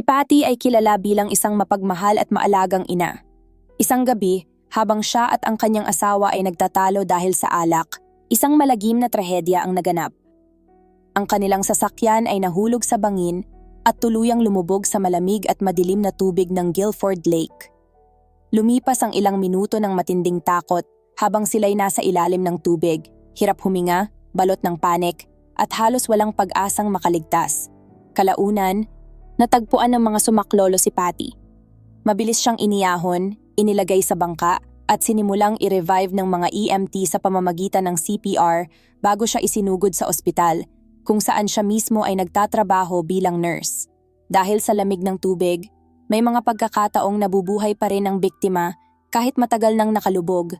Si Patty ay kilala bilang isang mapagmahal at maalagang ina. Isang gabi, habang siya at ang kanyang asawa ay nagtatalo dahil sa alak, isang malagim na trahedya ang naganap. Ang kanilang sasakyan ay nahulog sa bangin at tuluyang lumubog sa malamig at madilim na tubig ng Guilford Lake. Lumipas ang ilang minuto ng matinding takot habang sila'y nasa ilalim ng tubig, hirap huminga, balot ng panik, at halos walang pag-asang makaligtas. Kalaunan, natagpuan ng mga sumaklolo si Patty. Mabilis siyang iniyahon, inilagay sa bangka, at sinimulang i-revive ng mga EMT sa pamamagitan ng CPR bago siya isinugod sa ospital, kung saan siya mismo ay nagtatrabaho bilang nurse. Dahil sa lamig ng tubig, may mga pagkakataong nabubuhay pa rin ang biktima kahit matagal nang nakalubog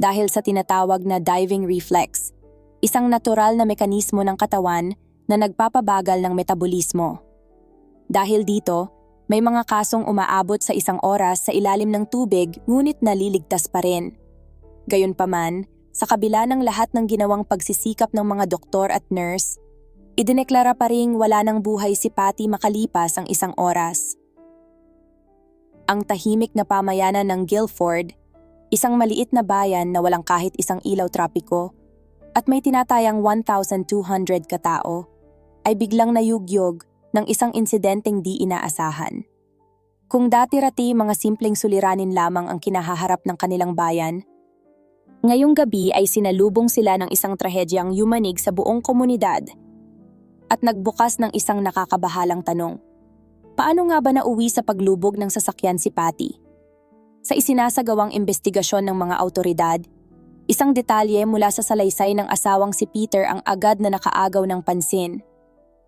dahil sa tinatawag na diving reflex, isang natural na mekanismo ng katawan na nagpapabagal ng metabolismo. Dahil dito, may mga kasong umaabot sa isang oras sa ilalim ng tubig ngunit naliligtas pa rin. Gayunpaman, sa kabila ng lahat ng ginawang pagsisikap ng mga doktor at nurse, idineklara pa ring wala ng buhay si Patty makalipas ang isang oras. Ang tahimik na pamayanan ng Guilford, isang maliit na bayan na walang kahit isang ilaw trapiko, at may tinatayang 1,200 katao, ay biglang nayugyog ng isang insidenteng di inaasahan. Kung dati-rati mga simpleng suliranin lamang ang kinahaharap ng kanilang bayan, ngayong gabi ay sinalubong sila ng isang trahedyang yumanig sa buong komunidad at nagbukas ng isang nakakabahalang tanong. Paano nga ba nauwi sa paglubog ng sasakyan si Patty? Sa isinasagawang investigasyon ng mga autoridad, isang detalye mula sa salaysay ng asawang si Peter ang agad na nakaagaw ng pansin.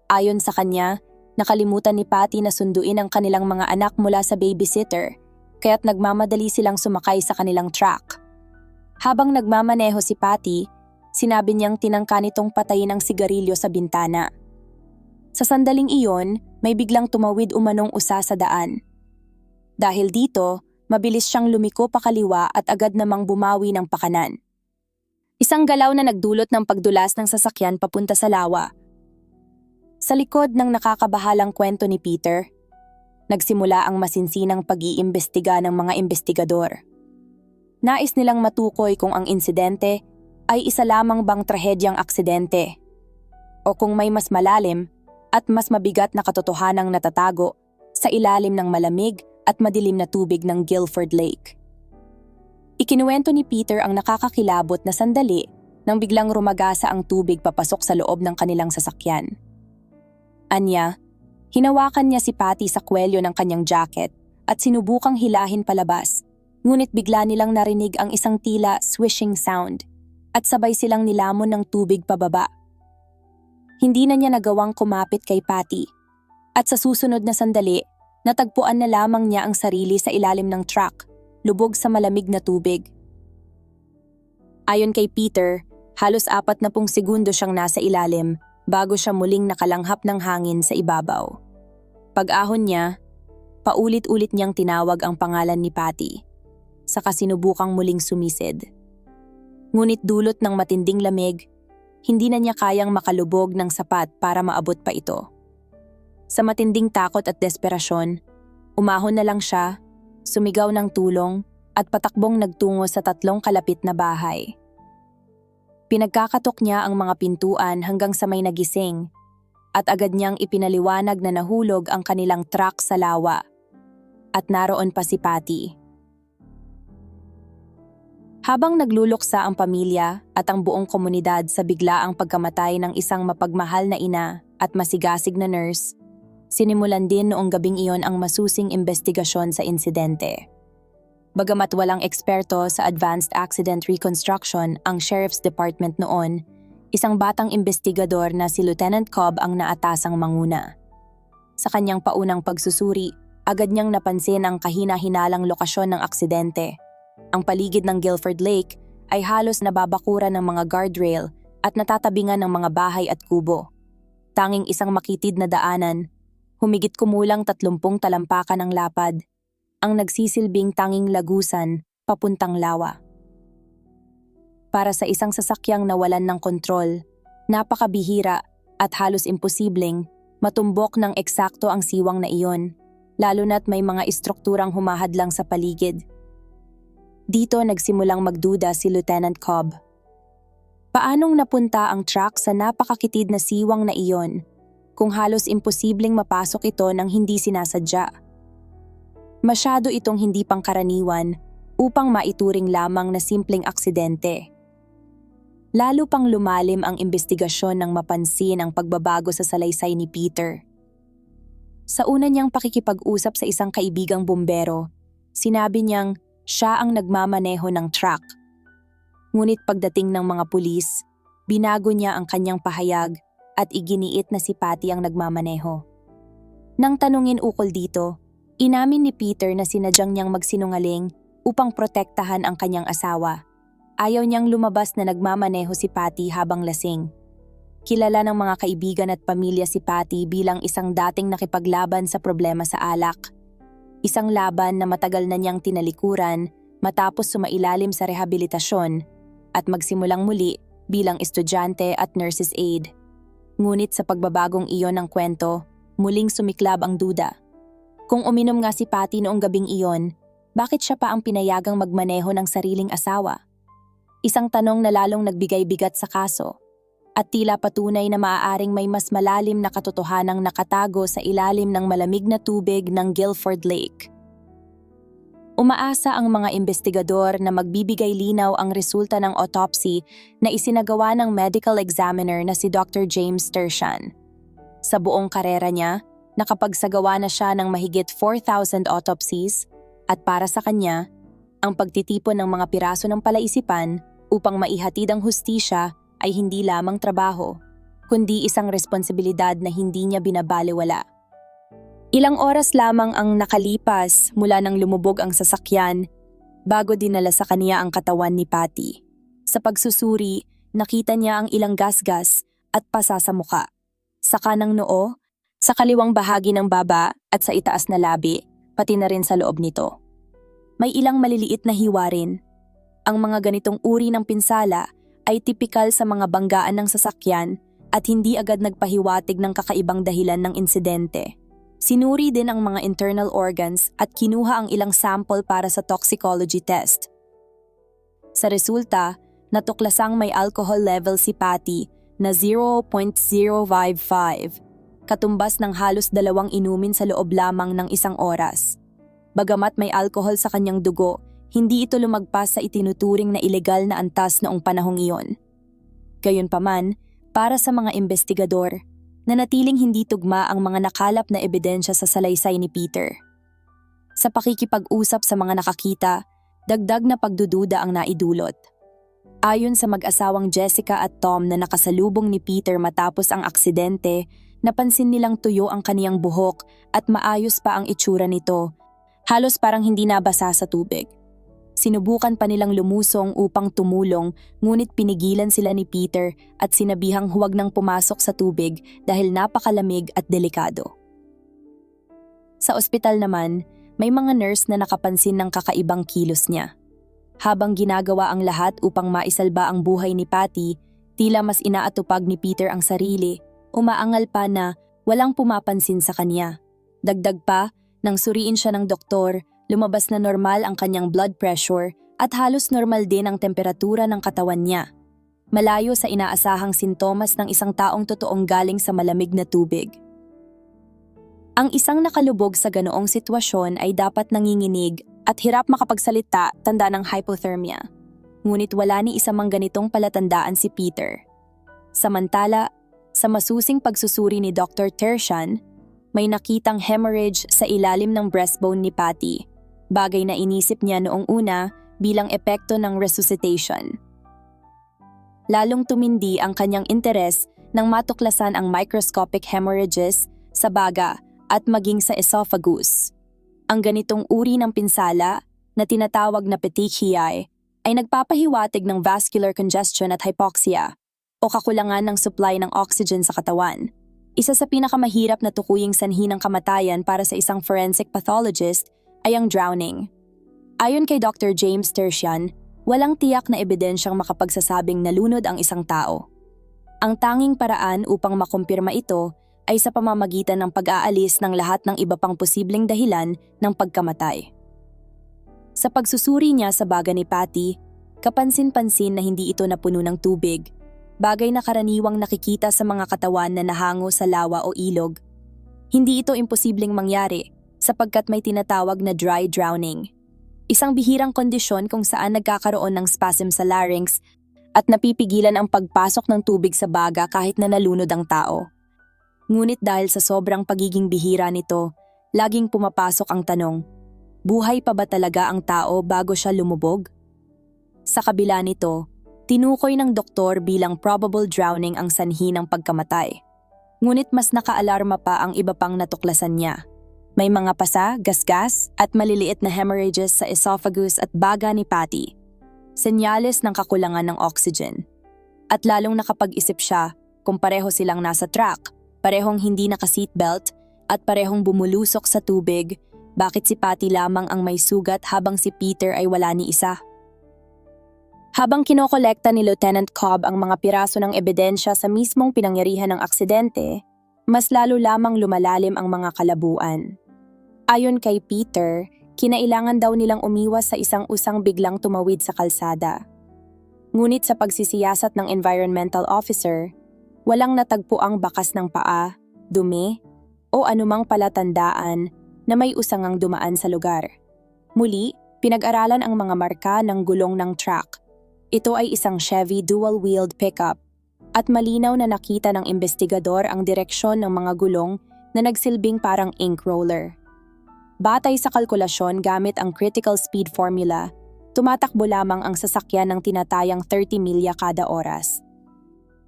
Ayon sa kanya, Nakalimutan ni Patty na sunduin ang kanilang mga anak mula sa babysitter, kaya't nagmamadali silang sumakay sa kanilang truck. Habang nagmamaneho si Patty, sinabi niyang tinangka nitong patayin ang sigarilyo sa bintana. Sa sandaling iyon, may biglang tumawid umanong usa sa daan. Dahil dito, mabilis siyang lumiko pakaliwa at agad namang bumawi ng pakanan. Isang galaw na nagdulot ng pagdulas ng sasakyan papunta sa lawa sa likod ng nakakabahalang kwento ni Peter, nagsimula ang masinsinang pag-iimbestiga ng mga investigador. Nais nilang matukoy kung ang insidente ay isa lamang bang trahedyang aksidente o kung may mas malalim at mas mabigat na katotohanang natatago sa ilalim ng malamig at madilim na tubig ng Guilford Lake. Ikinuwento ni Peter ang nakakakilabot na sandali nang biglang rumagasa ang tubig papasok sa loob ng kanilang sasakyan. Anya, hinawakan niya si Patty sa kwelyo ng kanyang jacket at sinubukang hilahin palabas, ngunit bigla nilang narinig ang isang tila swishing sound at sabay silang nilamon ng tubig pababa. Hindi na niya nagawang kumapit kay Patty at sa susunod na sandali, natagpuan na lamang niya ang sarili sa ilalim ng truck, lubog sa malamig na tubig. Ayon kay Peter, halos apat na pung segundo siyang nasa ilalim bago siya muling nakalanghap ng hangin sa ibabaw. Pag-ahon niya, paulit-ulit niyang tinawag ang pangalan ni Patty, sa kasinubukang muling sumisid. Ngunit dulot ng matinding lamig, hindi na niya kayang makalubog ng sapat para maabot pa ito. Sa matinding takot at desperasyon, umahon na lang siya, sumigaw ng tulong at patakbong nagtungo sa tatlong kalapit na bahay. Pinagkakatok niya ang mga pintuan hanggang sa may nagising at agad niyang ipinaliwanag na nahulog ang kanilang truck sa lawa. At naroon pa si Patty. Habang nagluluksa ang pamilya at ang buong komunidad sa biglaang pagkamatay ng isang mapagmahal na ina at masigasig na nurse, sinimulan din noong gabing iyon ang masusing investigasyon sa insidente. Bagamat walang eksperto sa Advanced Accident Reconstruction ang Sheriff's Department noon, isang batang investigador na si Lieutenant Cobb ang naatasang manguna. Sa kanyang paunang pagsusuri, agad niyang napansin ang kahina-hinalang lokasyon ng aksidente. Ang paligid ng Guilford Lake ay halos nababakura ng mga guardrail at natatabingan ng mga bahay at kubo. Tanging isang makitid na daanan, humigit kumulang tatlumpung talampakan ng lapad ang nagsisilbing tanging lagusan papuntang lawa. Para sa isang sasakyang nawalan ng kontrol, napakabihira at halos imposibleng matumbok ng eksakto ang siwang na iyon lalo na't may mga istrukturang humahadlang sa paligid. Dito nagsimulang magduda si Lieutenant Cobb. Paanong napunta ang truck sa napakakitid na siwang na iyon kung halos imposibleng mapasok ito ng hindi sinasadya? Masyado itong hindi pangkaraniwan upang maituring lamang na simpleng aksidente. Lalo pang lumalim ang investigasyon nang mapansin ang pagbabago sa salaysay ni Peter. Sa una niyang pakikipag-usap sa isang kaibigang bumbero, sinabi niyang siya ang nagmamaneho ng truck. Ngunit pagdating ng mga pulis, binago niya ang kanyang pahayag at iginiit na si Patty ang nagmamaneho. Nang tanungin ukol dito, inamin ni Peter na sinadyang niyang magsinungaling upang protektahan ang kanyang asawa. Ayaw niyang lumabas na nagmamaneho si Patty habang lasing. Kilala ng mga kaibigan at pamilya si Patty bilang isang dating nakipaglaban sa problema sa alak isang laban na matagal na niyang tinalikuran matapos sumailalim sa rehabilitasyon at magsimulang muli bilang estudyante at nurse's aide. Ngunit sa pagbabagong iyon ng kwento, muling sumiklab ang duda. Kung uminom nga si Patty noong gabing iyon, bakit siya pa ang pinayagang magmaneho ng sariling asawa? Isang tanong na lalong nagbigay bigat sa kaso at tila patunay na maaaring may mas malalim na katotohanang nakatago sa ilalim ng malamig na tubig ng Guilford Lake. Umaasa ang mga investigador na magbibigay linaw ang resulta ng autopsy na isinagawa ng medical examiner na si Dr. James Tershan. Sa buong karera niya, nakapagsagawa na siya ng mahigit 4,000 autopsies at para sa kanya, ang pagtitipon ng mga piraso ng palaisipan upang maihatid ang hustisya ay hindi lamang trabaho, kundi isang responsibilidad na hindi niya binabaliwala. Ilang oras lamang ang nakalipas mula nang lumubog ang sasakyan bago dinala sa kaniya ang katawan ni Patty. Sa pagsusuri, nakita niya ang ilang gasgas at pasa sa muka. Sa kanang noo, sa kaliwang bahagi ng baba at sa itaas na labi, pati na rin sa loob nito. May ilang maliliit na hiwa rin. Ang mga ganitong uri ng pinsala ay tipikal sa mga banggaan ng sasakyan at hindi agad nagpahiwatig ng kakaibang dahilan ng insidente. Sinuri din ang mga internal organs at kinuha ang ilang sample para sa toxicology test. Sa resulta, natuklasang may alcohol level si Patty na 0.055, katumbas ng halos dalawang inumin sa loob lamang ng isang oras. Bagamat may alcohol sa kanyang dugo, hindi ito lumagpas sa itinuturing na ilegal na antas noong panahong iyon. Gayunpaman, para sa mga investigador, nanatiling hindi tugma ang mga nakalap na ebidensya sa salaysay ni Peter. Sa pakikipag-usap sa mga nakakita, dagdag na pagdududa ang naidulot. Ayon sa mag-asawang Jessica at Tom na nakasalubong ni Peter matapos ang aksidente, napansin nilang tuyo ang kaniyang buhok at maayos pa ang itsura nito, halos parang hindi nabasa sa tubig. Sinubukan pa nilang lumusong upang tumulong ngunit pinigilan sila ni Peter at sinabihang huwag nang pumasok sa tubig dahil napakalamig at delikado. Sa ospital naman, may mga nurse na nakapansin ng kakaibang kilos niya. Habang ginagawa ang lahat upang maisalba ang buhay ni Patty, tila mas inaatupag ni Peter ang sarili, umaangal pa na walang pumapansin sa kanya. Dagdag pa, nang suriin siya ng doktor, lumabas na normal ang kanyang blood pressure at halos normal din ang temperatura ng katawan niya. Malayo sa inaasahang sintomas ng isang taong totoong galing sa malamig na tubig. Ang isang nakalubog sa ganoong sitwasyon ay dapat nanginginig at hirap makapagsalita tanda ng hypothermia. Ngunit wala ni isa mang ganitong palatandaan si Peter. Samantala, sa masusing pagsusuri ni Dr. Tershan, may nakitang hemorrhage sa ilalim ng breastbone ni Patty bagay na inisip niya noong una bilang epekto ng resuscitation. Lalong tumindi ang kanyang interes nang matuklasan ang microscopic hemorrhages sa baga at maging sa esophagus. Ang ganitong uri ng pinsala na tinatawag na petechiae ay nagpapahiwatig ng vascular congestion at hypoxia o kakulangan ng supply ng oxygen sa katawan. Isa sa pinakamahirap na tukuying sanhi ng kamatayan para sa isang forensic pathologist ay ang drowning. Ayon kay Dr. James Tertian, walang tiyak na ebidensyang makapagsasabing nalunod ang isang tao. Ang tanging paraan upang makumpirma ito ay sa pamamagitan ng pag-aalis ng lahat ng iba pang posibleng dahilan ng pagkamatay. Sa pagsusuri niya sa baga ni Patty, kapansin-pansin na hindi ito napuno ng tubig, bagay na karaniwang nakikita sa mga katawan na nahango sa lawa o ilog. Hindi ito imposibleng mangyari sapagkat may tinatawag na dry drowning. Isang bihirang kondisyon kung saan nagkakaroon ng spasm sa larynx at napipigilan ang pagpasok ng tubig sa baga kahit na nalunod ang tao. Ngunit dahil sa sobrang pagiging bihira nito, laging pumapasok ang tanong, buhay pa ba talaga ang tao bago siya lumubog? Sa kabila nito, tinukoy ng doktor bilang probable drowning ang sanhi ng pagkamatay. Ngunit mas nakaalarma pa ang iba pang natuklasan niya. May mga pasa, gasgas, at maliliit na hemorrhages sa esophagus at baga ni Patty. Senyales ng kakulangan ng oxygen. At lalong nakapag-isip siya kung pareho silang nasa track, parehong hindi naka-seatbelt, at parehong bumulusok sa tubig, bakit si Patty lamang ang may sugat habang si Peter ay wala ni isa? Habang kinokolekta ni Lieutenant Cobb ang mga piraso ng ebidensya sa mismong pinangyarihan ng aksidente, mas lalo lamang lumalalim ang mga kalabuan. Ayon kay Peter, kinailangan daw nilang umiwas sa isang usang biglang tumawid sa kalsada. Ngunit sa pagsisiyasat ng environmental officer, walang natagpo ang bakas ng paa, dumi, o anumang palatandaan na may usangang dumaan sa lugar. Muli, pinag-aralan ang mga marka ng gulong ng truck. Ito ay isang Chevy dual-wheeled pickup at malinaw na nakita ng investigador ang direksyon ng mga gulong na nagsilbing parang ink roller. Batay sa kalkulasyon gamit ang critical speed formula, tumatakbo lamang ang sasakyan ng tinatayang 30 milya kada oras.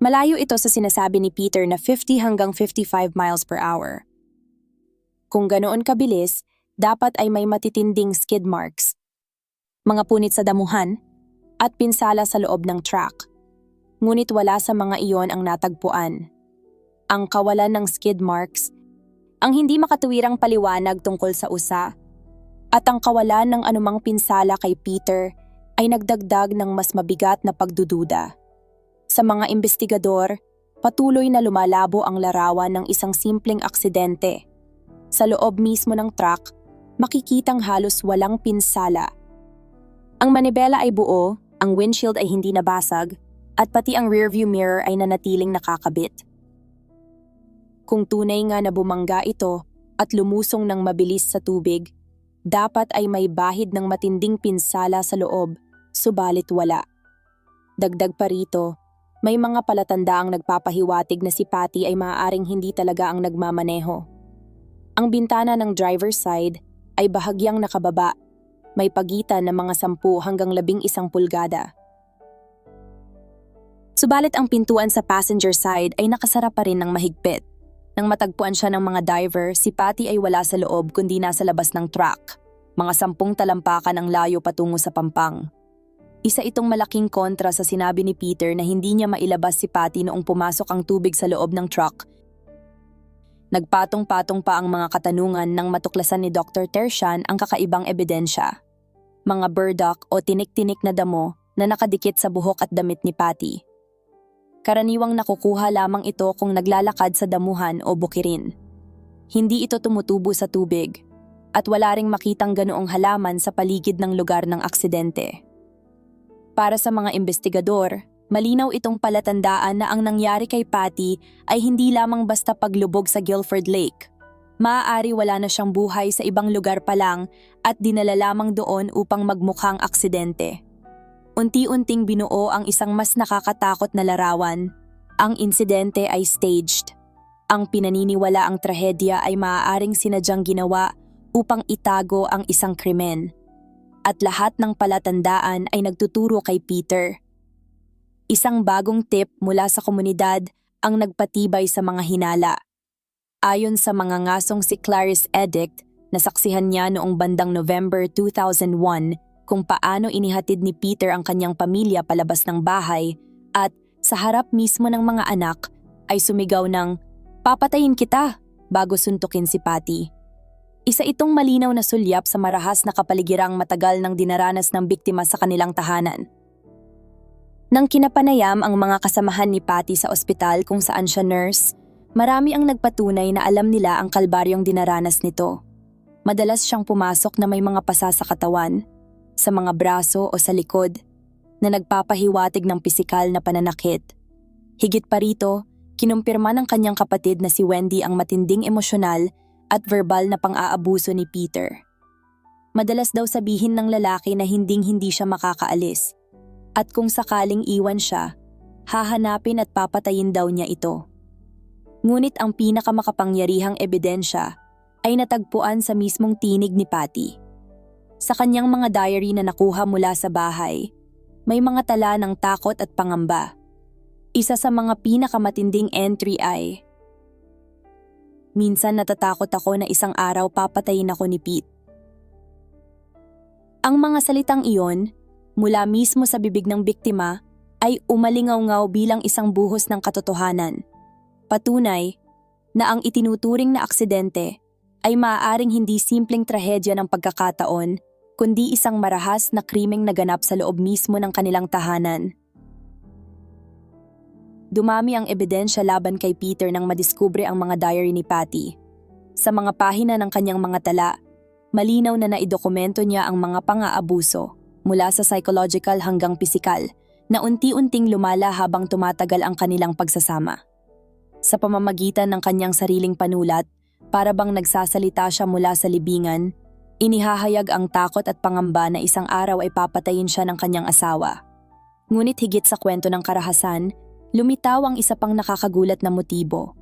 Malayo ito sa sinasabi ni Peter na 50 hanggang 55 miles per hour. Kung ganoon kabilis, dapat ay may matitinding skid marks, mga punit sa damuhan, at pinsala sa loob ng truck. Ngunit wala sa mga iyon ang natagpuan. Ang kawalan ng skid marks, ang hindi makatuwirang paliwanag tungkol sa usa, at ang kawalan ng anumang pinsala kay Peter ay nagdagdag ng mas mabigat na pagdududa. Sa mga investigador, patuloy na lumalabo ang larawan ng isang simpleng aksidente. Sa loob mismo ng truck, makikitang halos walang pinsala. Ang manibela ay buo, ang windshield ay hindi nabasag, at pati ang rearview mirror ay nanatiling nakakabit. Kung tunay nga na bumangga ito at lumusong ng mabilis sa tubig, dapat ay may bahid ng matinding pinsala sa loob, subalit wala. Dagdag pa rito, may mga palatandaang nagpapahiwatig na si Patty ay maaaring hindi talaga ang nagmamaneho. Ang bintana ng driver's side ay bahagyang nakababa may pagitan ng mga 10 hanggang 11 pulgada. Subalit ang pintuan sa passenger side ay nakasara pa rin ng mahigpit. Nang matagpuan siya ng mga diver, si Patty ay wala sa loob kundi nasa labas ng truck. Mga sampung talampakan ang layo patungo sa pampang. Isa itong malaking kontra sa sinabi ni Peter na hindi niya mailabas si Patty noong pumasok ang tubig sa loob ng truck. Nagpatong-patong pa ang mga katanungan nang matuklasan ni Dr. Tershan ang kakaibang ebidensya mga burdock o tinik-tinik na damo na nakadikit sa buhok at damit ni Patty. Karaniwang nakukuha lamang ito kung naglalakad sa damuhan o bukirin. Hindi ito tumutubo sa tubig at wala ring makitang ganoong halaman sa paligid ng lugar ng aksidente. Para sa mga investigador, malinaw itong palatandaan na ang nangyari kay Patty ay hindi lamang basta paglubog sa Guilford Lake – maaari wala na siyang buhay sa ibang lugar pa lang at dinala lamang doon upang magmukhang aksidente. Unti-unting binuo ang isang mas nakakatakot na larawan. Ang insidente ay staged. Ang pinaniniwala ang trahedya ay maaaring sinadyang ginawa upang itago ang isang krimen. At lahat ng palatandaan ay nagtuturo kay Peter. Isang bagong tip mula sa komunidad ang nagpatibay sa mga hinala. Ayon sa mga ngasong si Clarice Edict, nasaksihan niya noong bandang November 2001 kung paano inihatid ni Peter ang kanyang pamilya palabas ng bahay at sa harap mismo ng mga anak ay sumigaw ng, Papatayin kita! bago suntukin si Patty. Isa itong malinaw na sulyap sa marahas na kapaligirang matagal ng dinaranas ng biktima sa kanilang tahanan. Nang kinapanayam ang mga kasamahan ni Patty sa ospital kung saan siya nurse, Marami ang nagpatunay na alam nila ang kalbaryong dinaranas nito. Madalas siyang pumasok na may mga pasa sa katawan, sa mga braso o sa likod, na nagpapahiwatig ng pisikal na pananakit. Higit pa rito, kinumpirma ng kanyang kapatid na si Wendy ang matinding emosyonal at verbal na pang-aabuso ni Peter. Madalas daw sabihin ng lalaki na hinding-hindi siya makakaalis. At kung sakaling iwan siya, hahanapin at papatayin daw niya ito. Ngunit ang pinakamakapangyarihang ebidensya ay natagpuan sa mismong tinig ni Patty. Sa kanyang mga diary na nakuha mula sa bahay, may mga tala ng takot at pangamba. Isa sa mga pinakamatinding entry ay, Minsan natatakot ako na isang araw papatayin ako ni Pete. Ang mga salitang iyon, mula mismo sa bibig ng biktima, ay umalingaw-ngaw bilang isang buhos ng katotohanan Patunay na ang itinuturing na aksidente ay maaaring hindi simpleng trahedya ng pagkakataon, kundi isang marahas na krimeng naganap sa loob mismo ng kanilang tahanan. Dumami ang ebidensya laban kay Peter nang madiskubre ang mga diary ni Patty. Sa mga pahina ng kanyang mga tala, malinaw na naidokumento niya ang mga pang-aabuso mula sa psychological hanggang pisikal na unti-unting lumala habang tumatagal ang kanilang pagsasama sa pamamagitan ng kanyang sariling panulat, para bang nagsasalita siya mula sa libingan, inihahayag ang takot at pangamba na isang araw ay papatayin siya ng kanyang asawa. Ngunit higit sa kwento ng karahasan, lumitaw ang isa pang nakakagulat na motibo,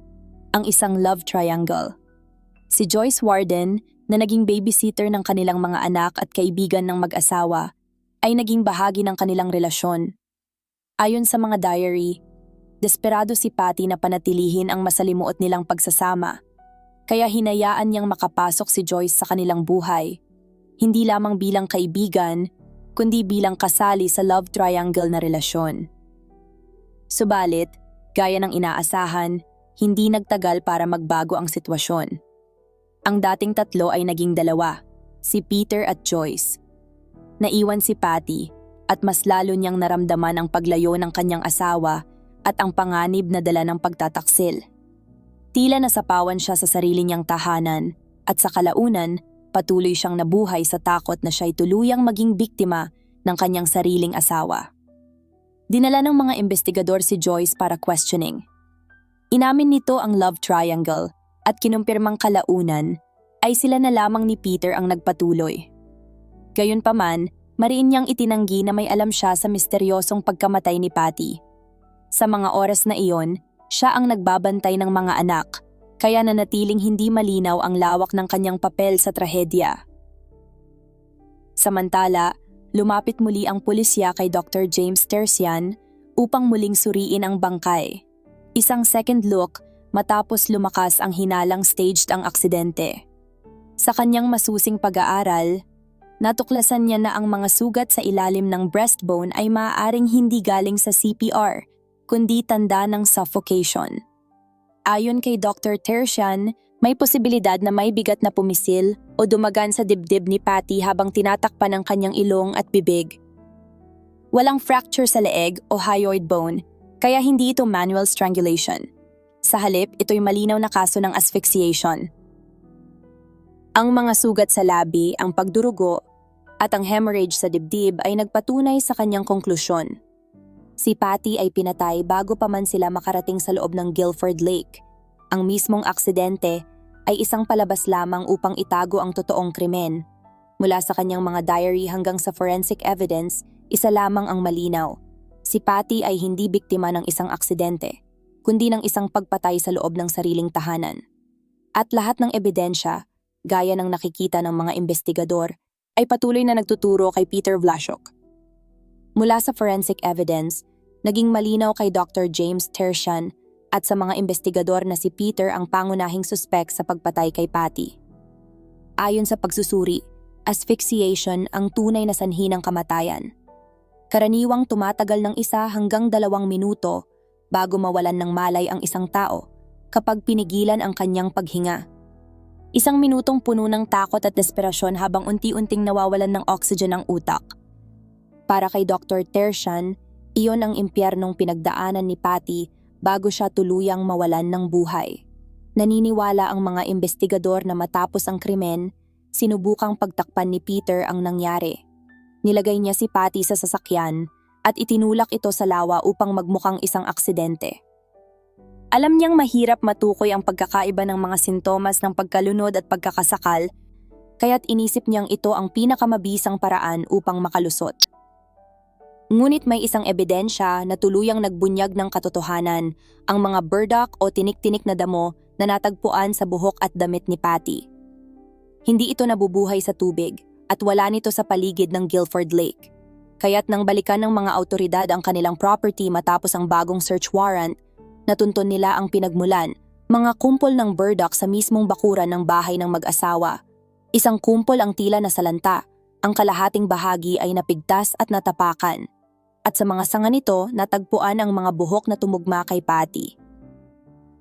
ang isang love triangle. Si Joyce Warden, na naging babysitter ng kanilang mga anak at kaibigan ng mag-asawa, ay naging bahagi ng kanilang relasyon. Ayon sa mga diary, Desperado si Patty na panatilihin ang masalimuot nilang pagsasama, kaya hinayaan niyang makapasok si Joyce sa kanilang buhay, hindi lamang bilang kaibigan, kundi bilang kasali sa love triangle na relasyon. Subalit, gaya ng inaasahan, hindi nagtagal para magbago ang sitwasyon. Ang dating tatlo ay naging dalawa, si Peter at Joyce. Naiwan si Patty at mas lalo niyang naramdaman ang paglayo ng kanyang asawa at ang panganib na dala ng pagtataksil. Tila nasapawan siya sa sarili niyang tahanan at sa kalaunan, patuloy siyang nabuhay sa takot na siya'y tuluyang maging biktima ng kanyang sariling asawa. Dinala ng mga investigador si Joyce para questioning. Inamin nito ang love triangle at kinumpirmang kalaunan ay sila na lamang ni Peter ang nagpatuloy. Gayunpaman, mariin niyang itinanggi na may alam siya sa misteryosong pagkamatay ni Patty sa mga oras na iyon, siya ang nagbabantay ng mga anak, kaya nanatiling hindi malinaw ang lawak ng kanyang papel sa trahedya. Samantala, lumapit muli ang pulisya kay Dr. James Tersian upang muling suriin ang bangkay. Isang second look matapos lumakas ang hinalang staged ang aksidente. Sa kanyang masusing pag-aaral, natuklasan niya na ang mga sugat sa ilalim ng breastbone ay maaaring hindi galing sa CPR kundi tanda ng suffocation. Ayon kay Dr. Tertian, may posibilidad na may bigat na pumisil o dumagan sa dibdib ni Patty habang tinatakpan ng kanyang ilong at bibig. Walang fracture sa leeg o hyoid bone, kaya hindi ito manual strangulation. Sa halip, ito'y malinaw na kaso ng asphyxiation. Ang mga sugat sa labi, ang pagdurugo, at ang hemorrhage sa dibdib ay nagpatunay sa kanyang konklusyon. Si Patty ay pinatay bago pa man sila makarating sa loob ng Guilford Lake. Ang mismong aksidente ay isang palabas lamang upang itago ang totoong krimen. Mula sa kanyang mga diary hanggang sa forensic evidence, isa lamang ang malinaw. Si Patty ay hindi biktima ng isang aksidente, kundi ng isang pagpatay sa loob ng sariling tahanan. At lahat ng ebidensya, gaya ng nakikita ng mga investigador, ay patuloy na nagtuturo kay Peter Vlasiok Mula sa forensic evidence, naging malinaw kay Dr. James Tertian at sa mga investigador na si Peter ang pangunahing suspek sa pagpatay kay Patty. Ayon sa pagsusuri, asphyxiation ang tunay na sanhi ng kamatayan. Karaniwang tumatagal ng isa hanggang dalawang minuto bago mawalan ng malay ang isang tao kapag pinigilan ang kanyang paghinga. Isang minutong puno ng takot at desperasyon habang unti-unting nawawalan ng oxygen ang utak – para kay Dr. Tertian, iyon ang impyernong pinagdaanan ni Patty bago siya tuluyang mawalan ng buhay. Naniniwala ang mga investigador na matapos ang krimen, sinubukang pagtakpan ni Peter ang nangyari. Nilagay niya si Patty sa sasakyan at itinulak ito sa lawa upang magmukhang isang aksidente. Alam niyang mahirap matukoy ang pagkakaiba ng mga sintomas ng pagkalunod at pagkakasakal, kaya't inisip niyang ito ang pinakamabisang paraan upang makalusot. Ngunit may isang ebidensya na tuluyang nagbunyag ng katotohanan, ang mga burdock o tinik-tinik na damo na natagpuan sa buhok at damit ni Patty. Hindi ito nabubuhay sa tubig at wala nito sa paligid ng Guilford Lake. Kaya't nang balikan ng mga autoridad ang kanilang property matapos ang bagong search warrant, natuntun nila ang pinagmulan, mga kumpol ng burdock sa mismong bakuran ng bahay ng mag-asawa. Isang kumpol ang tila na salanta, ang kalahating bahagi ay napigtas at natapakan. At sa mga sanga nito, natagpuan ang mga buhok na tumugma kay Patty.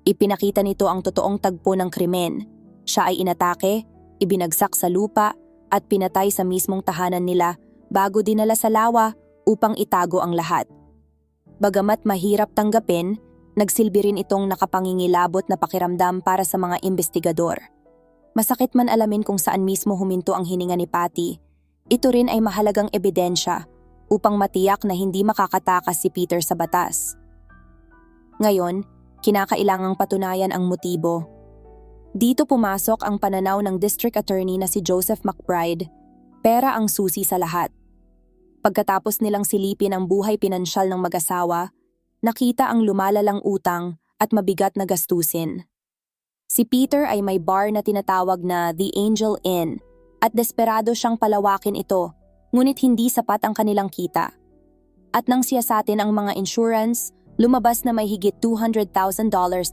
Ipinakita nito ang totoong tagpo ng krimen. Siya ay inatake, ibinagsak sa lupa, at pinatay sa mismong tahanan nila bago dinala sa lawa upang itago ang lahat. Bagamat mahirap tanggapin, nagsilbi rin itong nakapangingilabot na pakiramdam para sa mga investigador. Masakit man alamin kung saan mismo huminto ang hininga ni Patty, ito rin ay mahalagang ebidensya upang matiyak na hindi makakatakas si Peter sa batas. Ngayon, kinakailangang patunayan ang motibo. Dito pumasok ang pananaw ng District Attorney na si Joseph McBride, pera ang susi sa lahat. Pagkatapos nilang silipin ang buhay pinansyal ng mag-asawa, nakita ang lumalalang utang at mabigat na gastusin. Si Peter ay may bar na tinatawag na The Angel Inn at desperado siyang palawakin ito, ngunit hindi sapat ang kanilang kita. At nang siyasatin ang mga insurance, lumabas na may higit $200,000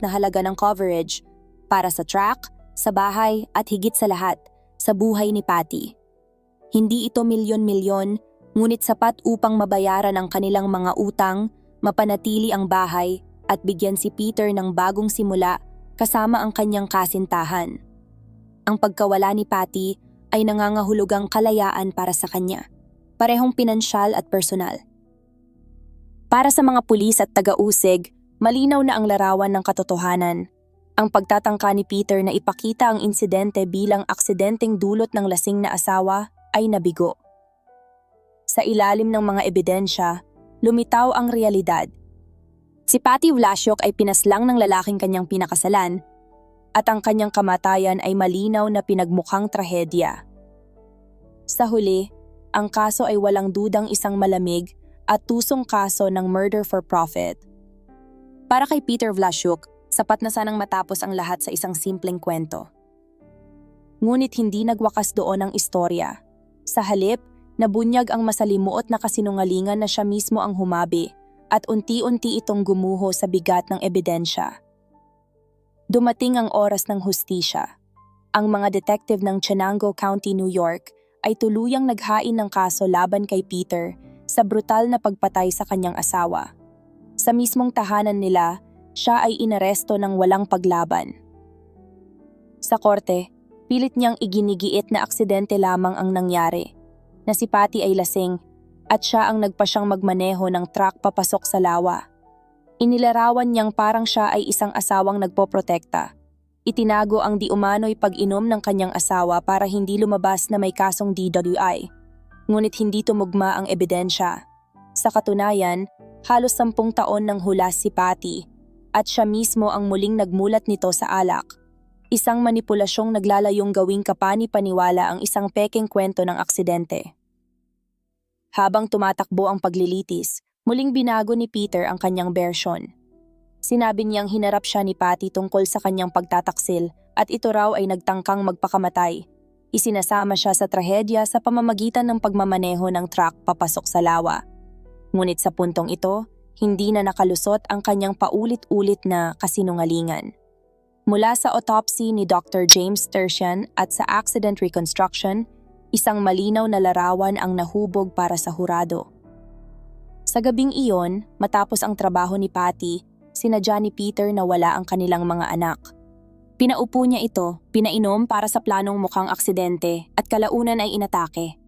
na halaga ng coverage para sa truck, sa bahay at higit sa lahat, sa buhay ni Patty. Hindi ito milyon-milyon, ngunit sapat upang mabayaran ang kanilang mga utang, mapanatili ang bahay at bigyan si Peter ng bagong simula kasama ang kanyang kasintahan. Ang pagkawala ni Patty ay nangangahulugang kalayaan para sa kanya, parehong pinansyal at personal. Para sa mga pulis at taga-usig, malinaw na ang larawan ng katotohanan. Ang pagtatangka ni Peter na ipakita ang insidente bilang aksidenteng dulot ng lasing na asawa ay nabigo. Sa ilalim ng mga ebidensya, lumitaw ang realidad. Si Patty Vlasiok ay pinaslang ng lalaking kanyang pinakasalan at ang kanyang kamatayan ay malinaw na pinagmukhang trahedya. Sa huli, ang kaso ay walang dudang isang malamig at tusong kaso ng murder for profit. Para kay Peter Vlasiuk, sapat na sanang matapos ang lahat sa isang simpleng kwento. Ngunit hindi nagwakas doon ang istorya. Sa halip, nabunyag ang masalimuot na kasinungalingan na siya mismo ang humabi at unti-unti itong gumuho sa bigat ng ebidensya. Dumating ang oras ng hustisya. Ang mga detective ng Chenango County, New York ay tuluyang naghain ng kaso laban kay Peter sa brutal na pagpatay sa kanyang asawa. Sa mismong tahanan nila, siya ay inaresto ng walang paglaban. Sa korte, pilit niyang iginigiit na aksidente lamang ang nangyari, na si Patty ay lasing at siya ang nagpasyang magmaneho ng truck papasok sa lawa. Inilarawan niyang parang siya ay isang asawang nagpoprotekta. Itinago ang di umano'y pag-inom ng kanyang asawa para hindi lumabas na may kasong DWI ngunit hindi tumugma ang ebidensya. Sa katunayan, halos sampung taon nang hulas si Patty at siya mismo ang muling nagmulat nito sa alak. Isang manipulasyong naglalayong gawing kapani-paniwala ang isang peking kwento ng aksidente. Habang tumatakbo ang paglilitis, muling binago ni Peter ang kanyang version. Sinabi niyang hinarap siya ni Patty tungkol sa kanyang pagtataksil at ito raw ay nagtangkang magpakamatay Isinasama siya sa trahedya sa pamamagitan ng pagmamaneho ng truck papasok sa lawa. Ngunit sa puntong ito, hindi na nakalusot ang kanyang paulit-ulit na kasinungalingan. Mula sa autopsy ni Dr. James Tertian at sa accident reconstruction, isang malinaw na larawan ang nahubog para sa hurado. Sa gabing iyon, matapos ang trabaho ni Patty, sinadya ni Peter na wala ang kanilang mga anak – Pinaupo niya ito, pinainom para sa planong mukhang aksidente at kalaunan ay inatake.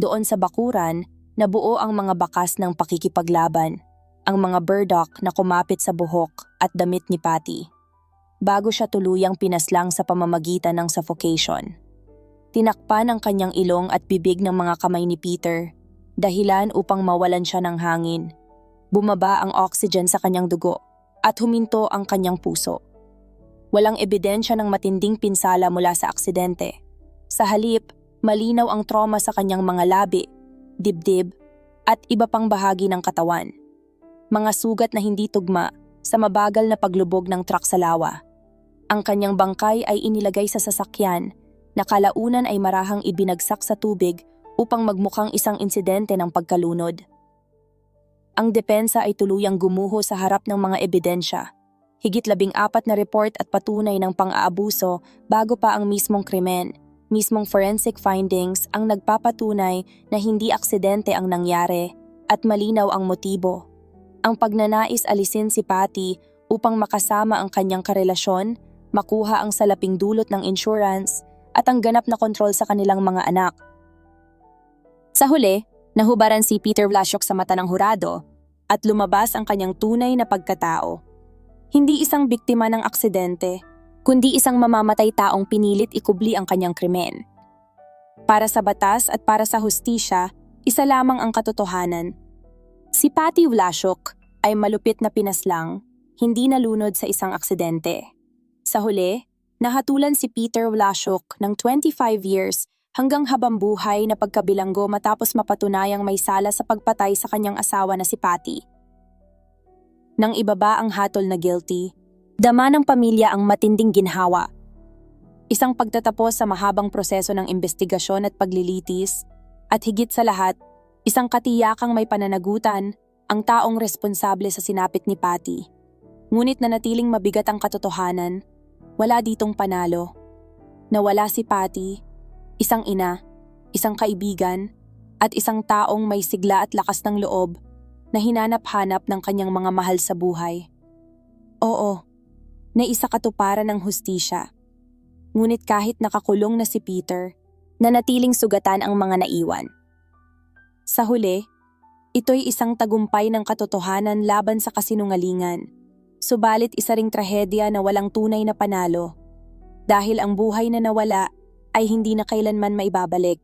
Doon sa bakuran, nabuo ang mga bakas ng pakikipaglaban, ang mga burdock na kumapit sa buhok at damit ni Patty. bago siya tuluyang pinaslang sa pamamagitan ng suffocation. Tinakpan ang kanyang ilong at bibig ng mga kamay ni Peter, dahilan upang mawalan siya ng hangin. Bumaba ang oxygen sa kanyang dugo at huminto ang kanyang puso. Walang ebidensya ng matinding pinsala mula sa aksidente. Sa halip, malinaw ang trauma sa kanyang mga labi, dibdib, at iba pang bahagi ng katawan. Mga sugat na hindi tugma sa mabagal na paglubog ng truck sa lawa. Ang kanyang bangkay ay inilagay sa sasakyan na kalaunan ay marahang ibinagsak sa tubig upang magmukhang isang insidente ng pagkalunod. Ang depensa ay tuluyang gumuho sa harap ng mga ebidensya. Higit labing apat na report at patunay ng pang-aabuso bago pa ang mismong krimen. Mismong forensic findings ang nagpapatunay na hindi aksidente ang nangyari at malinaw ang motibo. Ang pagnanais alisin si Patty upang makasama ang kanyang karelasyon, makuha ang salaping dulot ng insurance, at ang ganap na kontrol sa kanilang mga anak. Sa huli, nahubaran si Peter Vlasiok sa mata ng hurado at lumabas ang kanyang tunay na pagkatao. Hindi isang biktima ng aksidente, kundi isang mamamatay taong pinilit ikubli ang kanyang krimen. Para sa batas at para sa hustisya, isa lamang ang katotohanan. Si Patty Vlasiok ay malupit na pinaslang, hindi nalunod sa isang aksidente. Sa huli, nahatulan si Peter Vlasiok ng 25 years hanggang habang buhay na pagkabilanggo matapos mapatunayang may sala sa pagpatay sa kanyang asawa na si Patty. Nang ibaba ang hatol na guilty, dama ng pamilya ang matinding ginhawa. Isang pagtatapos sa mahabang proseso ng investigasyon at paglilitis, at higit sa lahat, isang katiyakang may pananagutan ang taong responsable sa sinapit ni Patty. Ngunit nanatiling mabigat ang katotohanan, wala ditong panalo. Nawala si Patty, isang ina, isang kaibigan, at isang taong may sigla at lakas ng loob na hinanap-hanap ng kanyang mga mahal sa buhay. Oo, na isa katuparan ng hustisya. Ngunit kahit nakakulong na si Peter, nanatiling sugatan ang mga naiwan. Sa huli, ito'y isang tagumpay ng katotohanan laban sa kasinungalingan. Subalit isa ring trahedya na walang tunay na panalo. Dahil ang buhay na nawala ay hindi na kailanman maibabalik.